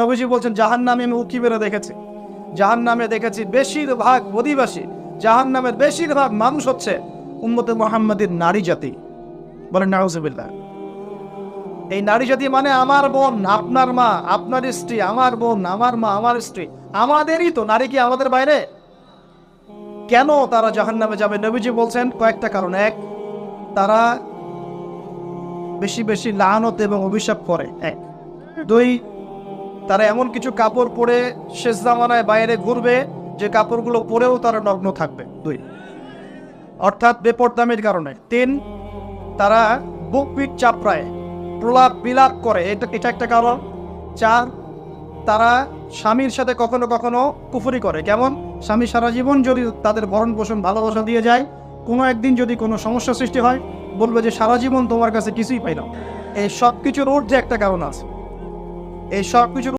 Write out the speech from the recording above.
নবীজি বলছেন জাহান নামে আমি উকি বেরো দেখেছি। জাহান নামে দেখেছি বেশিরভাগ অধিবাসী জাহান নামের বেশিরভাগ মানুষ হচ্ছে উম্মতে মোহাম্মদের নারী জাতি। বলেন, নাউজুবিল্লাহ। এই নারী জাতি মানে আমার বোন, আপনার মা, আপনার স্ত্রী, আমার বোন, আমার মা, আমার স্ত্রী। আমাদেরই তো, নারী কি আমাদের বাইরে? কেন তারা জাহান নামে যাবে? নবীজি বলছেন, কয়েকটা কারণ। এক, তারা বেশি বেশি লানত এবং অভিশাপ করে। এক, দুই তারা এমন কিছু কাপড় পরে শেষ জামানায় বাইরে ঘুরবে, যে কাপড়গুলো পরেও তারা নগ্ন থাকবে। দুই। অর্থাৎ বেপরদামের কারণে। তিন, তারা বুক পিট চাপড়ায়, প্রলাপ বিলাপ করে। এটা এটা একটা কারণ। চার, তারা স্বামীর সাথে কখনো কখনো কুফুরি করে। কেমন? স্বামী সারা জীবন যদি তাদের ভরণ পোষণ ভালোবাসা দিয়ে যায়, কোনো একদিন যদি কোনো সমস্যা সৃষ্টি হয়, বলবে যে সারা জীবন তোমার কাছে কিছুই পাইলাম এই সব কিছুর ঊর্ধ্বে একটা কারণ আছে। এই সব কিছুর